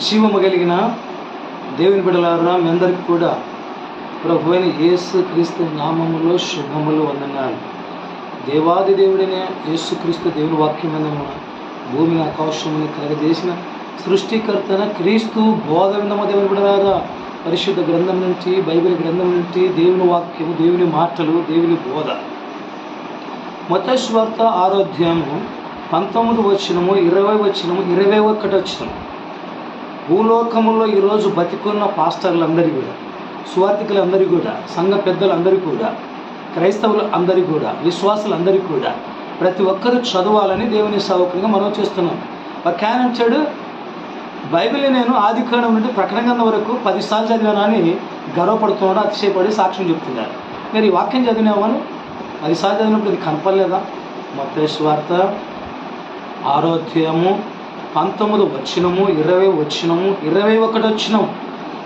జీవము కలిగిన దేవుని బిడలారా మీ అందరికి కూడా ప్రభు అయిన యేసు క్రీస్తు నామములో శుభములు వందనాలు. దేవాది దేవుడైన యేసుక్రీస్తు దేవుని వాక్యమైన భూమిని ఆకాశముని కలగజేసిన సృష్టికర్తన క్రీస్తు బోధ విందమ దేవుని బిడలారా పరిశుద్ధ గ్రంథం నుంచి బైబిల్ గ్రంథం నుంచి దేవుని వాక్యము దేవుని మాటలు దేవుని బోధ. మతస్వార్త ఆరోగ్యము పంతొమ్మిది వచ్చినము ఇరవై వచ్చినము ఇరవై ఒక్కటి వచ్చినము భూలోకములో ఈరోజు బతికున్న పాస్టర్లందరికీ కూడా సువార్థికులందరికీ కూడా సంఘ పెద్దలందరికీ కూడా క్రైస్తవులు అందరికీ కూడా విశ్వాసులందరికీ కూడా ప్రతి ఒక్కరూ చదవాలని దేవుని సౌకర్యంగా మనం చేస్తున్నాం. క్యాన్ చెడు బైబిల్ని నేను ఆది కాండం నుండి ప్రకటన వరకు పదిసార్లు చదివానని గర్వపడుతున్నాడు అతిశయపడి సాక్ష్యం చెప్తున్నారు. మీరు ఈ వాక్యం చదివినామని పదిసార్లు చదివినప్పుడు ఇది కనపడలేదా? మతేశ్వార్త ఆరోగ్యము పంతొమ్మిది వచ్చినము ఇరవై వచ్చినము ఇరవై ఒకటి వచ్చినము.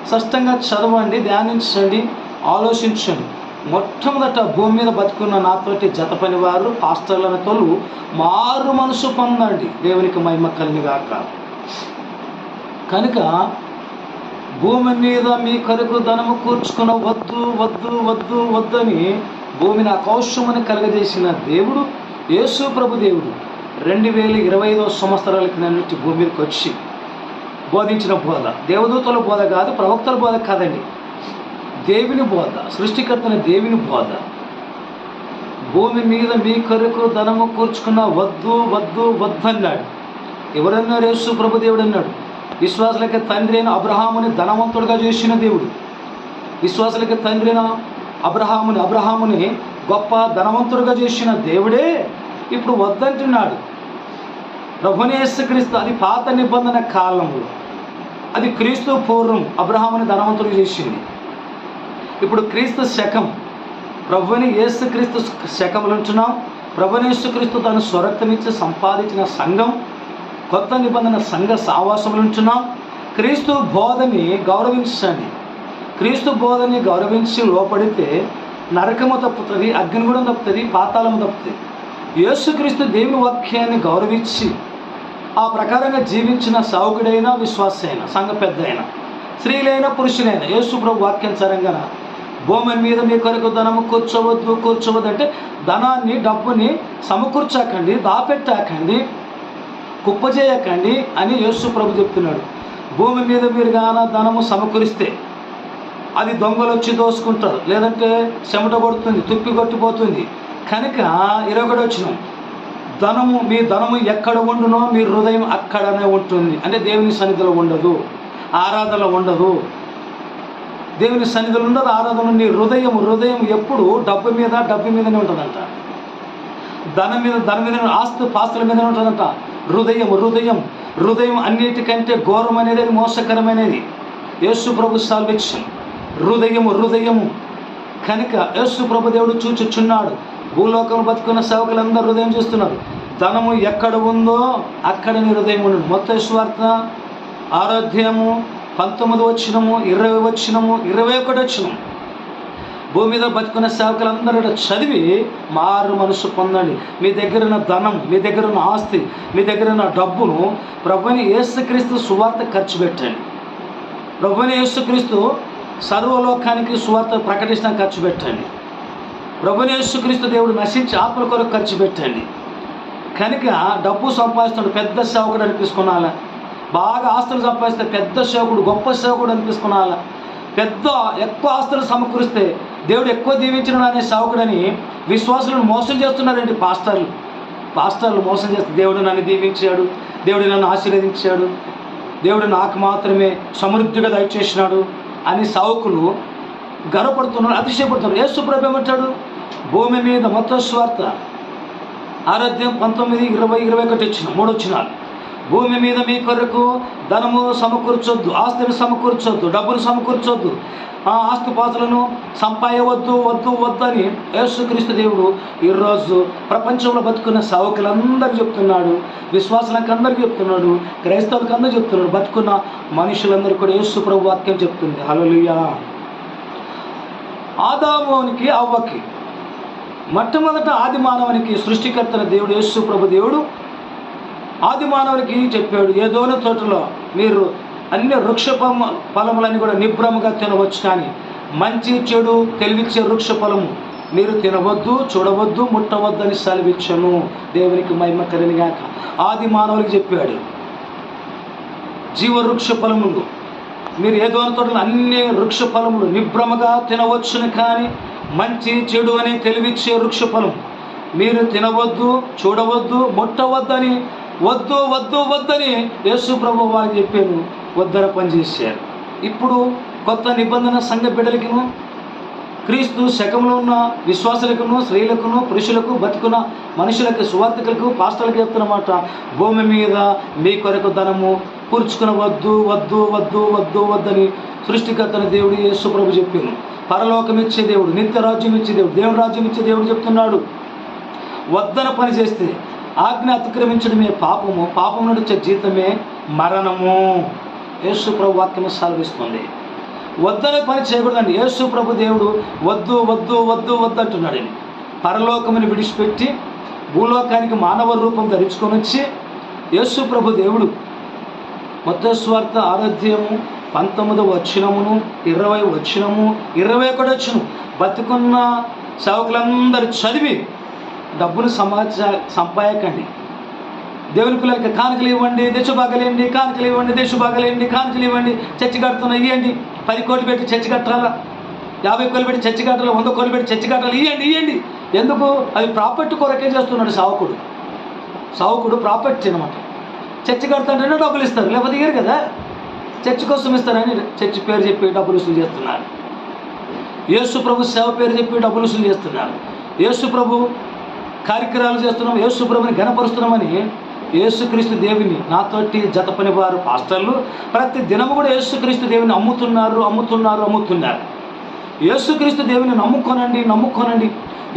స్పష్టంగా చదవండి ధ్యానించండి ఆలోచించండి. మొట్టమొదట భూమి మీద బతుకున్న నాతోటి జత పని వారు పాస్టర్లను తోలు మారు మనసు పొందండి. దేవునికి మహిమ కలిని గాక. కనుక భూమి మీద మీ కొరకు ధనము కూర్చుకున్న వద్దు వద్దు వద్దు వద్దని భూమిని అకౌశమని కలగజేసిన దేవుడు యేసు ప్రభు దేవుడు. రెండు వేల ఇరవై ఐదవ సంవత్సరాల కింద భూమి మీదకి వచ్చి బోధించిన బోధ. దేవదూతల బోధ కాదు ప్రవక్తల బోధ కాదండి. దేవుని బోధ సృష్టికర్తన దేవుని బోధ. భూమి మీద మీ కొరకు ధనము కూర్చుకున్న వద్దు వద్దు వద్దు అన్నాడు ఎవరన్నారు? యేసు ప్రభు దేవుడు అన్నాడు. విశ్వాసులకి తండ్రి అయిన అబ్రహాముని ధనవంతుడుగా చేసిన దేవుడు. విశ్వాసులకి తండ్రి అయిన అబ్రహాముని అబ్రహాముని గొప్ప ధనవంతుడుగా చేసిన దేవుడే ఇప్పుడు వద్దంటున్నాడు. ప్రభునేసుక్రీస్తు అది పాత నిబంధన కాలంలో. అది క్రీస్తు పూర్వం అబ్రహాముని ధనవంతుడు చేసింది. ఇప్పుడు క్రీస్తు శకం. ప్రభుని యేసుక్రీస్తు శకములు ఉంటున్నాం ప్రభునేసుక్రీస్తు తను స్వరక్తమిచ్చి సంపాదించిన సంఘం. కొత్త నిబంధన సంఘ సావాసములు ఉంటున్నాం క్రీస్తు బోధని గౌరవించండి. క్రీస్తు బోధని గౌరవించి లోపడితే నరకము తప్పుతుంది అగ్నిగుణం తప్పుతుంది పాతాళం తప్పుతుంది. యేసుక్రీస్తు దేవుని వాక్యాన్ని గౌరవించి ఆ ప్రకారంగా జీవించిన సావుకుడైనా విశ్వాస అయినా సంఘ పెద్ద అయినా స్త్రీలైన పురుషులైన యేసుప్రభు వాక్యానుసారంగా భూమి మీద మీ కొరకు ధనము కూర్చోవద్దు కూర్చోవద్దు అంటే ధనాన్ని డబ్బుని సమకూర్చాకండి దాపెట్టాకండి కుప్పజేయకండి అని యేసు ప్రభు చెప్తున్నాడు. భూమి మీద మీరు గాన ధనము సమకూరిస్తే అది దొంగలు వచ్చి దోసుకుంటారు. లేదంటే చెమట పడుతుంది తుప్పి కొట్టిపోతుంది. కనుక ఇరొకటి వచ్చినాం ధనము మీ ధనము ఎక్కడ ఉండునో మీ హృదయం అక్కడనే ఉంటుంది. అంటే దేవుని సన్నిధిలో ఉండదు ఆరాధనలో ఉండదు. దేవుని సన్నిధిలో ఉండదు ఆరాధన నీ హృదయం హృదయం ఎప్పుడు డబ్బు మీద డబ్బు మీదనే ఉంటుందంట. ధనం మీద ధనం మీద ఆస్తు పాస్తుల మీదనే ఉంటుందంట. హృదయం హృదయం హృదయం అన్నిటికంటే ఘోరం అనేది అది మోసకరమైనది. యేసు ప్రభు సాల్వేక్షన్ హృదయము హృదయము కనుక యేసు ప్రభు దేవుడు చూచుచున్నాడు. భూలోకం బతుకున్న సేవకులందరూ హృదయం చూస్తున్నారు. ధనము ఎక్కడ ఉందో అక్కడ నీ హృదయం ఉండదు మొత్తం స్వార్థ ఆరోగ్యము పంతొమ్మిది వచ్చినము ఇరవై వచ్చినము ఇరవై ఒకటి వచ్చినము భూమి మీద బతుకున్న సేవకులందరూ చదివి మారు మనసు పొందండి. మీ దగ్గర ఉన్న ధనం మీ దగ్గర ఉన్న ఆస్తి మీ దగ్గర ఉన్న డబ్బును ప్రభుని యేసుక్రీస్తు సువార్త ఖర్చు పెట్టండి. ప్రభుని యేసుక్రీస్తు సర్వలోకానికి సువార్త ప్రకటించిన ఖర్చు పెట్టండి. ప్రభుని యేసుక్రీస్తు దేవుడు నశించి ఆపుల కొరకు ఖర్చు పెట్టండి. కనుక డబ్బు సంపాదిస్తున్నాడు పెద్ద సేవకుడు అనిపించుకున్నాలా బాగా ఆస్తులు సంపాదిస్తే పెద్ద సేవకుడు గొప్ప సేవకుడు అనిపించుకున్నాలా పెద్ద ఎక్కువ ఆస్తులు సమకూరిస్తే దేవుడు ఎక్కువ దీవించిన అనే సేవకుడని విశ్వాసులను మోసం చేస్తున్నారండి పాస్టర్లు. పాస్టర్లు మోసం చేస్తే దేవుడు నన్ను దీవించాడు దేవుడు నన్ను ఆశీర్వదించాడు దేవుడు నాకు మాత్రమే సమృద్ధిగా దయచేసినాడు అని సావుకులు గర్వపడుతున్నారు అతిశయపడుతున్నారు. యేసు ప్రభు ఏమంటాడు? భూమి మీద మొత్తం స్వార్థ ఆరోగ్యం పంతొమ్మిది ఇరవై ఇరవై ఒకటి వచ్చిన మూడు వచ్చినాలు భూమి మీద మీ కొరకు ధనము సమకూర్చొద్దు ఆస్తిని సమకూర్చొద్దు డబ్బును సమకూర్చొద్దు. ఆ ఆస్తిపాతులను సంపాయవద్దు వద్దు వద్దు అని యేసుక్రీస్తు దేవుడు ఈరోజు ప్రపంచంలో బతుకున్న సేవకులందరూ చెప్తున్నాడు విశ్వాసులకు అందరికీ చెప్తున్నాడు క్రైస్తవులకు అందరూ చెప్తున్నాడు బతుకున్న మనుషులందరూ కూడా యేసు ప్రభు వాక్యం చెప్తుంది. హలోలుయా ఆదామునికి అవ్వకి. మొట్టమొదట ఆది మానవునికి సృష్టికర్తన దేవుడు యేసు ప్రభు దేవుడు. ఆది మానవునికి చెప్పాడు ఏదోని తోటలో మీరు అన్ని వృక్ష ఫలములని ఫలములన్నీ కూడా నిబ్రముగా తినవచ్చు కానీ మంచి చెడు తెలివిచ్చే వృక్ష ఫలము మీరు తినవద్దు చూడవద్దు ముట్టవద్దు అని సెలవిచ్చను. దేవునికి మహిమ కలిగాక ఆది మానవులకి చెప్పాడు జీవవృక్ష ఫలములు మీరు ఏదో తోటలు అన్ని వృక్ష ఫలములు నిబ్రమగా తినవచ్చును కానీ మంచి చెడు అని తెలివిచ్చే వృక్ష ఫలం మీరు తినవద్దు చూడవద్దు ముట్టవద్దని వద్దు వద్దు వద్దని యేసు ప్రభు వారు చెప్పారు వద్దర పనిచేశారు. ఇప్పుడు కొత్త నిబంధన సంఘ బిడ్డలకిను క్రీస్తు శకంలో ఉన్న విశ్వాసులకును స్త్రీలకును పురుషులకు బతుకున్న మనుషులకు సువార్థకులకు పాస్టర్లకు చెప్తున్నమాట భూమి మీద మీ కొరకు ధనము కూర్చుకున వద్దు వద్దు వద్దు వద్దు వద్దని సృష్టికర్తన దేవుడు యేసు ప్రభు చెప్పాను. పరలోకం ఇచ్చే దేవుడు నిత్య రాజ్యం ఇచ్చే దేవుడు దేవుడు రాజ్యం ఇచ్చే దేవుడు చెప్తున్నాడు. వద్దన పని చేస్తే ఆజ్ఞ అతిక్రమించడమే పాపము పాపం నుండి వచ్చే జీతమే మరణము. యేసు ప్రభు వాక్యము సెలవిస్తుంది. వద్దన పని చేయకూడదండి. యేసు ప్రభు దేవుడు వద్దు వద్దు వద్దు వద్దు అంటున్నాడు పరలోకముని విడిచిపెట్టి భూలోకానికి మానవ రూపం ధరించుకొని వచ్చి యేసు ప్రభు దేవుడు మొత్తస్వార్థ ఆరాధ్యము పంతొమ్మిది వచ్చినమును ఇరవై వచ్చినము ఇరవై ఒకటి వచ్చును బతుకున్న సేవకులందరూ చదివి డబ్బును సమాజ సంపాదకండి దేవుని పిల్లలకి కానుకలు ఇవ్వండి దేశభాగలేండి కానుకలు ఇవ్వండి దేశభాగలేండి కానుకలు ఇవ్వండి. చర్చి కడుతున్నా ఇవ్వండి పది కోట్లు పెట్టి చర్చి కట్టాలా? యాభై కోట్లు పెట్టి చర్చి కట్టాలి? వంద కోట్లు పెట్టి చర్చి కట్టాలి? ఇవ్వండి ఇవ్వండి ఎందుకు? అవి ప్రాపర్టీ కొరకే చేస్తున్నాడు సావకుడు. సావకుడు ప్రాపర్టీ అనమాట చర్చి కడతాంటేనే డబ్బులు ఇస్తారు లేకపోతే ఇయ్యరు కదా? చర్చి కోసం ఇస్తారని చర్చి పేరు చెప్పి డబ్బులు వసూలు చేస్తున్నారు. యేసు ప్రభు సేవ పేరు చెప్పి డబ్బులు వసూలు చేస్తున్నారు. యేసు ప్రభు కార్యక్రమాలు చేస్తున్నాం యేసు ప్రభుని గణపరుస్తున్నామని యేసుక్రీస్తు దేవిని నాతోటి జత పని వారు పాస్టర్లు ప్రతి దినము కూడా యేసుక్రీస్తు దేవిని అమ్ముతున్నారు అమ్ముతున్నారు అమ్ముతున్నారు. యేసుక్రీస్తు దేవుని నమ్ముకోనండి నమ్ముకోనండి.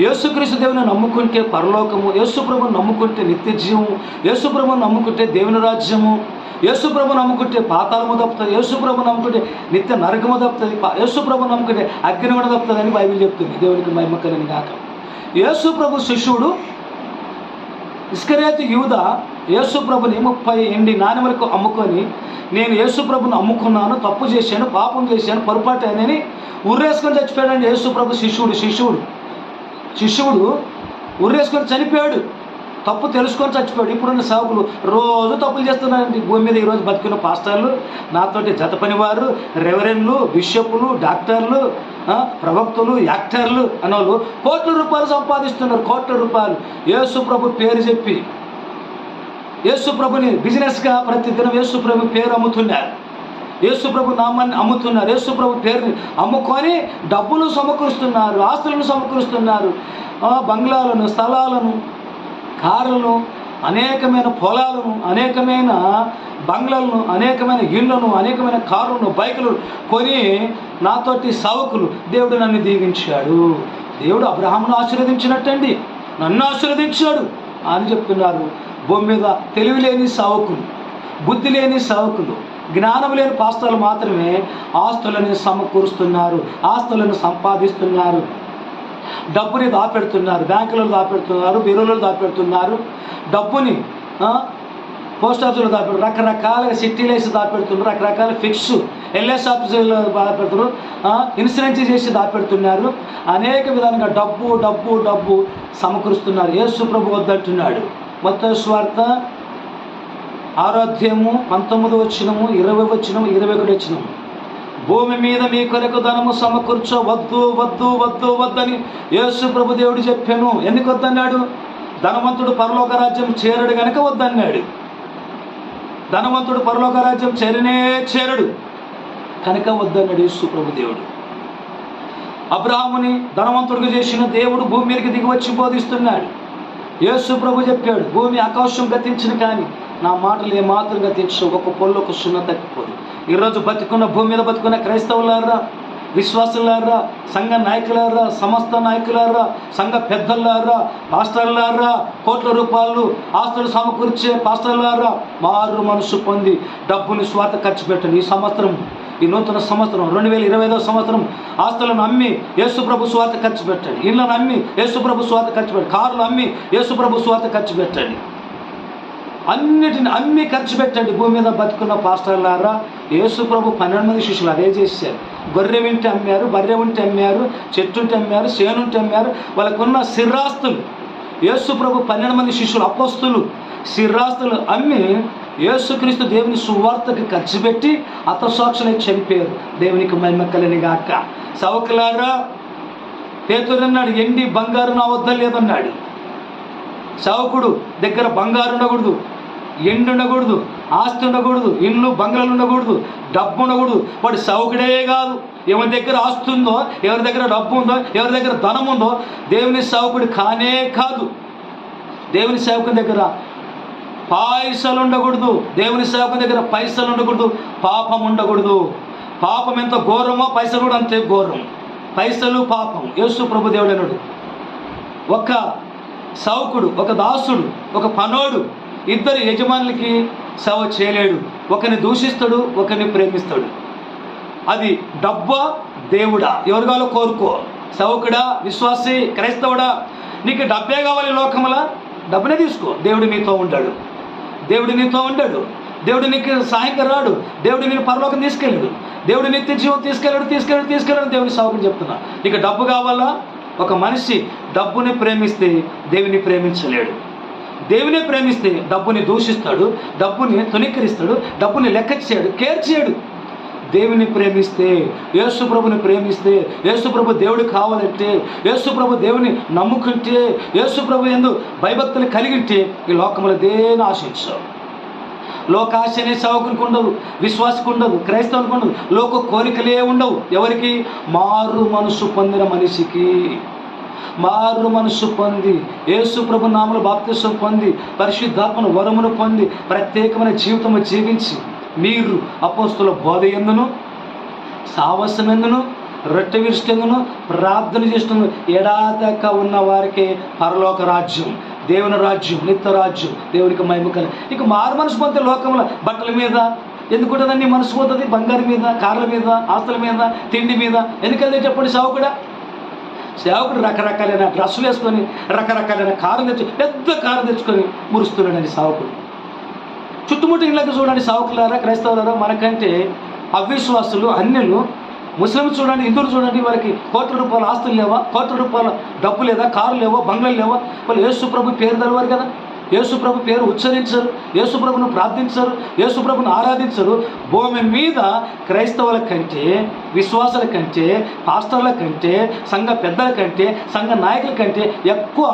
యేసుక్రీస్తు దేవుని నమ్ముకుంటే పరలోకము యేసుప్రభుని నమ్ముకుంటే నిత్య జీవము యేసుప్రభుని నమ్ముకుంటే దేవుని రాజ్యము. యేసుప్రభు నమ్ముకుంటే పాతాళము తప్పుతుంది యేసుప్రభు నమ్ముకుంటే నిత్య నరకము తప్పుతుంది యేసుప్రభు నమ్ముకుంటే అగ్ని కూడా తప్పుతుంది అని బైబిల్ చెప్తుంది. దేవునికి మహిమ కాక యేసుప్రభు శిష్యుడు ఇస్కరేతు యూద యేసుప్రభుని ముప్పై ఎండి నాణ్యములకు అమ్ముకొని నేను యేసుప్రభుని అమ్ముకున్నాను తప్పు చేశాను పాపం చేశాను పొరపాటు అని ఉర్రేసుకొని చచ్చిపోయాడండి యేసుప్రభు శిష్యుడు శిష్యుడు. శిష్యుడు ఉర్రేసుకొని చనిపోయాడు. తప్పు తెలుసుకొని చచ్చిపోయాడు. ఇప్పుడున్న సేవకులు రోజు తప్పులు చేస్తున్నారండి. భూమి మీద ఈరోజు బతికిన పాస్టర్లు నాతోటి జత పనివారు రెవరెన్లు బిషపులు డాక్టర్లు ఆ, ప్రవక్తలు యాక్టర్లు అనేవాళ్ళు కోట్ల రూపాయలు సంపాదిస్తున్నారు. కోట్ల రూపాయలు. యేసు ప్రభు పేరు చెప్పి యేసు ప్రభుని బిజినెస్గా ప్రతి దినం యేసు ప్రభు పేరు అమ్ముతున్నారు. యేసు ప్రభు నామాన్ని అమ్ముతున్నారు. యేసు ప్రభు పేరుని అమ్ముకొని డబ్బులు సమకూరుస్తున్నారు ఆస్తులను సమకూరుస్తున్నారు. బంగ్లాలను స్థలాలను కార్లను అనేకమైన పొలాలను అనేకమైన బంగ్లాలను అనేకమైన ఇళ్ళను అనేకమైన కార్లను బైకులు కొని నాతోటి సావకులు. దేవుడు నన్ను దీవించాడు. దేవుడు అబ్రహామును ఆశీర్వదించినట్టండి. నన్ను ఆశీర్వదించాడు అని చెప్తున్నారు. భూమి మీద తెలివి లేని సావకులు బుద్ధి లేని సావకులు జ్ఞానం లేని పాస్తాలు మాత్రమే ఆస్తులను సమకూరుస్తున్నారు ఆస్తులను సంపాదిస్తున్నారు. డబ్బుని దాపెడుతున్నారు బ్యాంకులలో దాపెడుతున్నారు బీరోలలో దాపెడుతున్నారు. డబ్బుని పోస్ట్ ఆఫీసులో దాపెడు రకరకాలుగా సిటీలు వేసి దాపెడుతున్నారు రకరకాల ఫిక్స్ ఎల్ఎస్ ఆఫీసులో దాపెడుతున్నారు ఇన్సూరెన్స్ చేసి దాపెడుతున్నారు. అనేక విధాలుగా డబ్బు డబ్బు డబ్బు సమకూరుస్తున్నారు. యేసు ప్రభు వద్దంటున్నాడు. మొత్తం స్వార్థ ఆరోగ్యము పంతొమ్మిది వచ్చినము ఇరవై వచ్చినము ఇరవై ఒకటి వచ్చినము భూమి మీద మీ కొరకు ధనము సమకూర్చో వద్దు వద్దు వద్దు వద్దని యేసు ప్రభు దేవుడు చెప్పాను. ఎందుకు వద్దన్నాడు? ధనవంతుడు పరలోక రాజ్యం చేరడు గనక వద్దన్నాడు. ధనవంతుడు పరలోక రాజ్యం చేరనే చేరడు. కనుక వద్దన్నాడు యేసు ప్రభు దేవుడు. అబ్రహాముని చేసిన దేవుడు భూమి మీదకి దిగి వచ్చి బోధిస్తున్నాడు. యేసు ప్రభు చెప్పాడు భూమి ఆకాశం గతించిన కానీ నా మాటలు ఏమాత్రం గతించవు ఒక పొల్లు ఒక సున్న తగ్గిపోదు ఈరోజు బతుకున్న భూమి మీద బతుకున్న క్రైస్తవులారా విశ్వాసులారా సంఘ నాయకులారా సమస్త నాయకులారా సంఘ పెద్దలారా పాస్టర్లారా కోట్ల రూపాయలు ఆస్తులు సమకూర్చే పాస్టర్లారా మారు మనసు పొంది డబ్బుని స్వార్థ ఖర్చు పెట్టండి ఈ సంవత్సరం ఈ నూతన సంవత్సరం రెండు వేల ఇరవై ఐదో సంవత్సరం ఆస్తులను అమ్మి యేసుప్రభు స్వార్థ ఖర్చు పెట్టండి. ఇళ్ళను అమ్మి యేసుప్రభు స్వార్థ ఖర్చు పెట్టండి. కార్లు అమ్మి యేసుప్రభు స్వార్థ ఖర్చు పెట్టండి. అన్నిటిని అమ్మి ఖర్చు పెట్టండి. భూమి మీద బతుకున్న పాస్టర్లారా యేసుప్రభు పన్నెండు మంది శిష్యులు అదే చేశారు. గొర్రె వింటే అమ్మారు బర్రె ఉంటే అమ్మారు చెట్టుంటే అమ్మారు సేనుంటే అమ్మారు వాళ్ళకున్న సిర్రాస్తులు. యేసుప్రభు పన్నెండు మంది శిష్యులు అపోస్తులు. సిర్రాస్తులు అమ్మి యేసుక్రీస్తు దేవుని సువార్తకి ఖర్చు పెట్టి అతసాక్షులై చంపారు దేవునికి మహిమ కలిని గాక. సవకులారా పేతురన్నాడు ఎండి బంగారు నా వద్ద లేదన్నాడు. సవకుడు దగ్గర బంగారు ఉండకూడదు ఎండు ఉండకూడదు ఆస్తి ఉండకూడదు ఇండ్లు బంగ్లాలు ఉండకూడదు డబ్బు ఉండకూడదు. వాడు సౌకుడే కాదు. ఎవరి దగ్గర ఆస్తి ఉందో ఎవరి దగ్గర డబ్బు ఉందో ఎవరి దగ్గర ధనం ఉందో దేవుని సౌకుడు కానే కాదు. దేవుని సేవకుని దగ్గర పైసలు ఉండకూడదు. దేవుని సేవకుని దగ్గర పైసలు ఉండకూడదు. పాపం ఉండకూడదు. పాపం ఎంత ఘోరమో పైసలు కూడా అంతే ఘోరం. పైసలు పాపం. యేసు ప్రభు దేవుడు అన్నాడు సౌకుడు ఒక దాసుడు ఒక పనోడు. ఇద్దరు యజమానులకి సేవ చేయలేడు. ఒకరిని దూషిస్తాడు ఒకరిని ప్రేమిస్తాడు. అది డబ్బా దేవుడా? ఎవరు కావాలో కోరుకో. సౌకుడా విశ్వాసి క్రైస్తవుడా? నీకు డబ్బే కావాలి లోకములా డబ్బునే తీసుకో. దేవుడు నీతో ఉంటాడు దేవుడు నీతో ఉంటాడు దేవుడు నీకు సహాయంగా రాడు. దేవుడు నేను పరలోకం తీసుకెళ్ళాడు. దేవుడు నిత్య జీవం తీసుకెళ్ళాడు తీసుకెళ్ళాడు తీసుకెళ్ళాడు దేవుని సౌకర్యం చెప్తున్నా. నీకు డబ్బు కావాలా? ఒక మనిషి డబ్బుని ప్రేమిస్తే దేవుని ప్రేమించలేడు. దేవుని ప్రేమిస్తే డబ్బుని దూషిస్తాడు డబ్బుని తునీకరిస్తాడు డబ్బుని లెక్క చేయడు కేర్ చేయడు. దేవుని ప్రేమిస్తే యేసుప్రభుని ప్రేమిస్తే యేసుప్రభు దేవుడు కావాలంటే యేసుప్రభు దేవుని నమ్ముకుంటే యేసుప్రభు ఎందు భయభక్తులు కలిగింటే ఈ లోకంలో దేని ఆశించావు. లోకాశని అనే సేవకునికి ఉండదు విశ్వాసకు ఉండదు క్రైస్తవునికి ఉండదు లోక కోరికలే ఉండవు. ఎవరికి? మారు మనసు పొందిన మనిషికి. మారు మనసు పొంది యేసు ప్రభు నామలు బాప్తిసం పొంది పరిశుద్ధాత్మను వరమును పొంది ప్రత్యేకమైన జీవితము జీవించి మీరు అపోస్తుల బోధ ఎందును? సావసమెందును? రొట్టె విరుస్తుందును ప్రార్థన చేస్తుందును ఎడాదక ఉన్న వారికి పరలోక రాజ్యం. దేవుని రాజ్యం నిత్య రాజ్యం దేవునికి మహిమ కలి ఇక మారు మనసు పొందే లోకంలో బట్టల మీద ఎందుకుంటుందండి మనసు పోతుంది? బంగారం మీద కార్ల మీద ఆస్తుల మీద తిండి మీద ఎందుకంటే చెప్పండి సావుకుడా? సేవకుడు రకరకాలైన డ్రెస్సులు వేసుకొని రకరకాలైన కారు తెచ్చు పెద్ద కారు తెచ్చుకొని మురుస్తున్నాడని సావుకుడు. చుట్టుముట్టు ఇళ్ళకి చూడండి సావుకులారా క్రైస్తవులారా మనకంటే అవిశ్వాసులు అన్యులు ముస్లిం చూడండి హిందువులు చూడండి వాళ్ళకి కోట్ల రూపాయల ఆస్తులు లేవా? కోట్ల రూపాయల డబ్బు లేదా కారు లేవా? బంగ్లాలు లేవా? వాళ్ళు యేసు ప్రభు పేరు తెలవారు కదా. యేసుప్రభు పేరు ఉచ్చరించరు యేసుప్రభును ప్రార్థించరు యేసుప్రభును ఆరాధించరు. భూమి మీద క్రైస్తవుల కంటే విశ్వాసాల కంటే పాస్టర్ల కంటే సంఘ పెద్దల కంటే సంఘ నాయకుల కంటే ఎక్కువ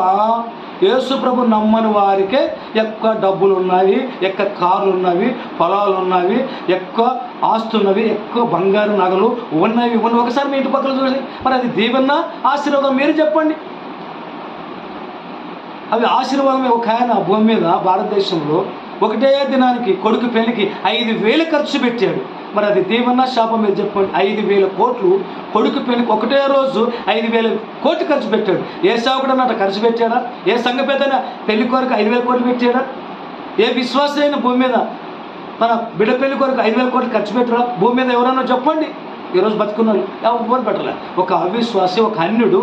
యేసుప్రభు నమ్మని వారికే ఎక్కువ డబ్బులు ఉన్నవి ఎక్కువ కార్లు ఉన్నవి పొలాలు ఉన్నవి ఎక్కువ ఆస్తున్నవి ఎక్కువ బంగారు నగలు ఉన్నవి ఉన్నవి. ఒకసారి మీ ఇంటి పక్కన చూసి మరి అది దీవెన్న ఆశీర్వాదం మీరు చెప్పండి. అవి ఆశీర్వాదమే. ఒక ఆయన భూమి మీద భారతదేశంలో ఒకటే దినానికి కొడుకు పెళ్ళికి ఐదు వేలు ఖర్చు పెట్టాడు. మరి అది దీవెన్న శాపం మీద చెప్పండి. ఐదు వేల కోట్లు కొడుకు పెళ్ళికి ఒకటే రోజు ఐదు వేల కోట్లు ఖర్చు పెట్టాడు. ఏ సేవకుడన్నా అట్లా ఖర్చు పెట్టాడా? ఏ సంఘ పెద్దనా పెళ్ళి కొరకు ఐదు వేల కోట్లు పెట్టాడా? ఏ విశ్వాసమైన భూమి మీద మన బిడ్డ పెళ్ళి కొరకు ఐదు వేల కోట్లు ఖర్చు పెట్టరా భూమి మీద ఎవరన్నా చెప్పండి. ఈరోజు బతుకున్నారు ఎవరు పెట్టలే ఒక అవిశ్వాసి ఒక అన్యుడు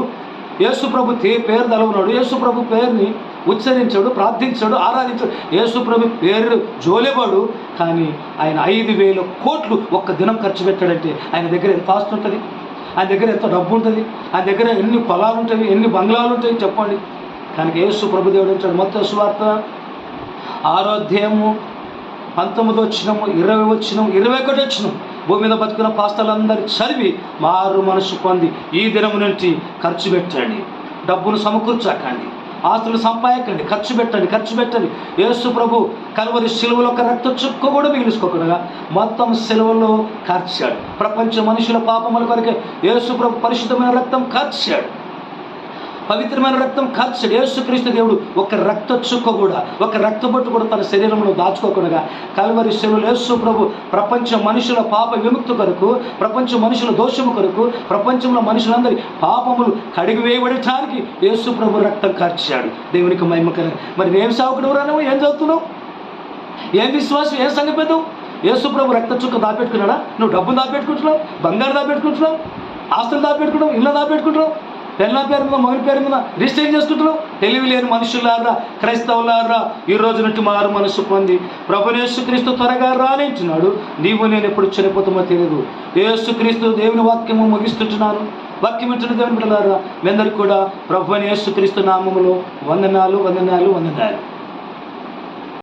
యేసుప్రభు పేరు తలవనాడు యేసుప్రభు పేరుని ఉచ్చరించాడు ప్రార్థించాడు ఆరాధించాడు. యేసుప్రభు పేరు జోలేవాడు కానీ ఆయన ఐదు వేల కోట్లు ఒక్క దినం ఖర్చు పెట్టాడంటే ఆయన దగ్గర ఎంత ఆస్తి ఉంటుంది? ఆయన దగ్గర ఎంత డబ్బు ఉంటుంది? ఆయన దగ్గర ఎన్ని పొలాలు ఉంటాయి ఎన్ని బంగ్లాలు ఉంటాయి చెప్పండి. కానీ యేసు ప్రభు దేవుడు అంటాడు మొత్తం సువార్త ఆరోధ్యము పంతొమ్మిది వచ్చినము ఇరవై వచ్చినము ఇరవై ఒకటి వచ్చినాం భూమి మీద బతుకున్న పాస్తాలందరూ చదివి మారు మనసు పొంది ఈ దినము నుంచి ఖర్చు పెట్టండి. డబ్బును సమకూర్చకండి. ఆస్తులు సంపాదకండి ఖర్చు పెట్టండి. ఖర్చు పెట్టండి. యేసు ప్రభు కలువరి సిలువలో ఒక రక్త చుక్క కూడా మిగిలించుకోకుండా మొత్తం సిలువలో ఖర్చాడు ప్రపంచ మనుషుల పాపముల కొరకే యేసు ప్రభు పరిశుద్ధమైన రక్తం ఖర్చాడు పవిత్రమైన రక్తం కార్చాడు యేసుక్రీస్తు దేవుడు ఒక రక్త చుక్క కూడా ఒక రక్త బొట్టు కూడా తన శరీరంలో దాచుకోకుండా కల్వరి శిలువలో యేసు ప్రభు ప్రపంచ మనుషుల పాప విముక్తి కొరకు ప్రపంచ మనుషుల దోషము కొరకు ప్రపంచంలో మనుషులందరి పాపములు కడిగి వేయబడటానికి యేసు ప్రభు రక్తం కార్చాడు. దేవునికి మహిమకర మరి ఏం సాగుడు రాను ఏం చదువుతున్నావు? ఏం విశ్వాసం? ఏం సంగతి యేసు ప్రభు రక్త చుక్క దాపెట్టుకున్నాడా? నువ్వు డబ్బు దాపెట్టుకుంటున్నావు? బంగారు దాపెట్టుకుంటున్నావు? ఆస్తులు దాపెట్టుకుంటావు ఇల్లు దాపెట్టుకుంటున్నావు? పెళ్ళ పేరు మీద మగని పేరు మీద రిజిస్టర్ చేసుకుంటున్నావు తెలివి లేని మనుషులారా క్రైస్తవులారా ఈ రోజు నుండి మారు మనసు పొంది ప్రభునేసుక్రీస్తు త్వరగా రానింటున్నాడు నీవు నేను ఎప్పుడు చనిపోతామో తెలియదు యేసుక్రీస్తు దేవుని వాక్యము ముగిస్తుంటున్నాను. వాక్యమించిన దేవుని బిడ్డలారా మీ అందరికీ కూడా ప్రభుని యేసుక్రీస్తు నామములో వందనాలు వందనాలు వందనాలు.